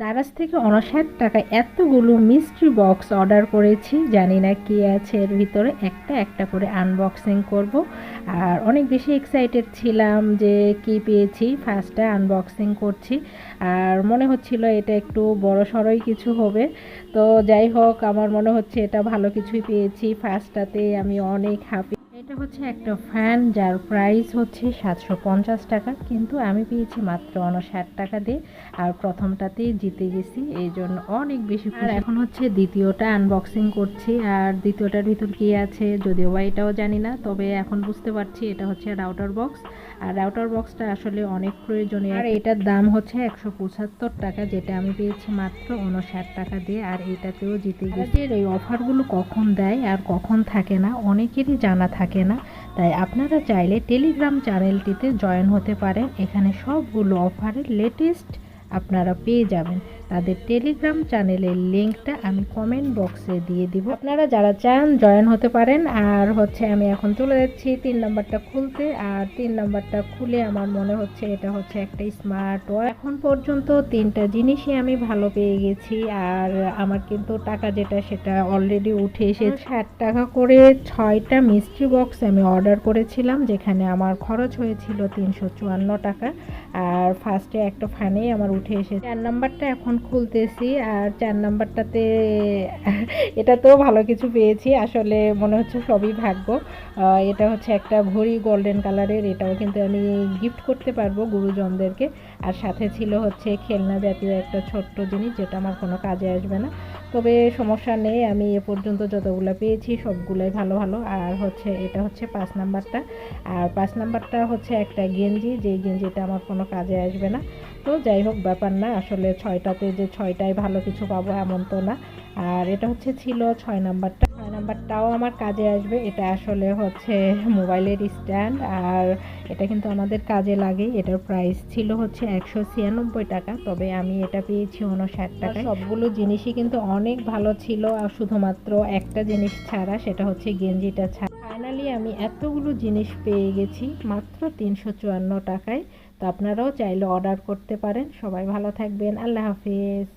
দারাজ থেকে উনষাট টাকায় এতগুলো মিস্ট্রি বক্স অর্ডার করেছি, জানি না কি আছে এর ভিতরে, একটা একটা করে আনবক্সিং করব। আর অনেক বেশি এক্সাইটেড ছিলাম যে কি পেয়েছি ফার্স্টে আনবক্সিং করছি। আর মনে হচ্ছিল এটা একটু বড় সড়ই কিছু হবে। তো যাই হোক, আমার মনে হচ্ছে এটা ভালো কিছুই পেয়েছি। ফার্স্টটাতে আমি অনেক হ্যাপি এটা হচ্ছে একটা ফ্যান যার প্রাইস হচ্ছে সাতশো পঞ্চাশ টাকা কিন্তু আমি পেয়েছি মাত্র উনষাট টাকা দিয়ে আর প্রথমটাতেই জিতে গেছি এই জন্য অনেক বেশি আর এখন হচ্ছে দ্বিতীয়টা আনবক্সিং করছি আর দ্বিতীয়টার ভিতর কি আছে যদিও বা এটাও জানি না তবে এখন বুঝতে পারছি এটা হচ্ছে রাউটার বক্স আর রাউটার বক্সটা আসলে অনেক প্রয়োজনীয় আর এটার দাম হচ্ছে একশো পঁচাত্তর টাকা যেটা আমি পেয়েছি মাত্র উনষাট টাকা দিয়ে আর এটাতেও জিতে গেছি। এই অফারগুলো কখন দেয় আর কখন থাকে না অনেকেরই জানা থাকে না, তাই আপনারা চাইলে টেলিগ্রাম চ্যানেলটিতে জয়েন হতে পারেন। এখানে সবগুলো অফারের লেটেস্ট আপনারা পেয়ে যাবেন। তাদের টেলিগ্রাম চ্যানেলের লিঙ্কটা আমি কমেন্ট বক্সে দিয়ে দিব। আপনারা যারা চান জয়েন হতে পারেন। আর হচ্ছে আমি এখন চলে যাচ্ছি তিন নাম্বারটা খুলতে। আর তিন নাম্বারটা খুলে আমার মনে হচ্ছে এটা হচ্ছে একটা স্মার্ট ওয়াচ এখন পর্যন্ত তিনটা জিনিসই আমি ভালো পেয়ে গেছি। আর আমার কিন্তু টাকা যেটা সেটা অলরেডি উঠে এসে ষাট টাকা করে ছয়টা মিষ্টি বক্স আমি অর্ডার করেছিলাম, যেখানে আমার খরচ হয়েছিল তিনশো চুয়ান্ন টাকা। আর ফার্স্টে একটা ফ্যানেই আমার উঠে এসেছে। চার নাম্বারটা এখন খুলতেছি আর চার নাম্বারটাতে তো ভালো কিছু পেয়েছি। আসলে মনে হচ্ছে সবই ভাগ্য। এটা হচ্ছে একটা ঘড়ি গোল্ডেন কালারের এটাও কিন্তু আমি গিফট করতে পারব গুরুজনদেরকে। আর সাথে ছিল হচ্ছে খেলনা জাতীয় একটা ছোট্ট জিনিস, যেটা আমার কোনো কাজে আসবে না। তবে সমস্যা নেই, আমি এ পর্যন্ত যতগুলো পেয়েছি সবগুলোই ভালো ভালো। আর হচ্ছে এটা হচ্ছে পাঁচ নাম্বারটা। আর পাঁচ নাম্বারটা হচ্ছে একটা গেঞ্জি, যে গেঞ্জিটা আমার কোনো কাজে আসবে না। তো যাই হোক, ব্যাপার না, আসলে ছয়টাতে যে ছয়টাই ভালো কিছু পাবো এমন তো না। আর এটা হচ্ছে ছিল ছয় নাম্বারটা। নাম্বারটাও আমার কাজে আসবে। এটা আসলে হচ্ছে মোবাইলের স্ট্যান্ড। আর এটা কিন্তু আমাদের কাজে লাগে এটার প্রাইস ছিল হচ্ছে একশো ছিয়ানব্বই টাকা। তবে আমি এটা পেয়েছি উনষাট টাকা সবগুলো জিনিসই কিন্তু অনেক ভালো ছিল। আর শুধুমাত্র একটা জিনিস ছাড়া সেটা হচ্ছে গেঞ্জিটা ছাড়া। ফাইনালি আমি এতগুলো জিনিস পেয়ে গেছি মাত্র তিনশো চুয়ান্ন টাকায়। তো আপনারাও চাইলে অর্ডার করতে পারেন। সবাই ভালো থাকবেন। আল্লাহ হাফিজ।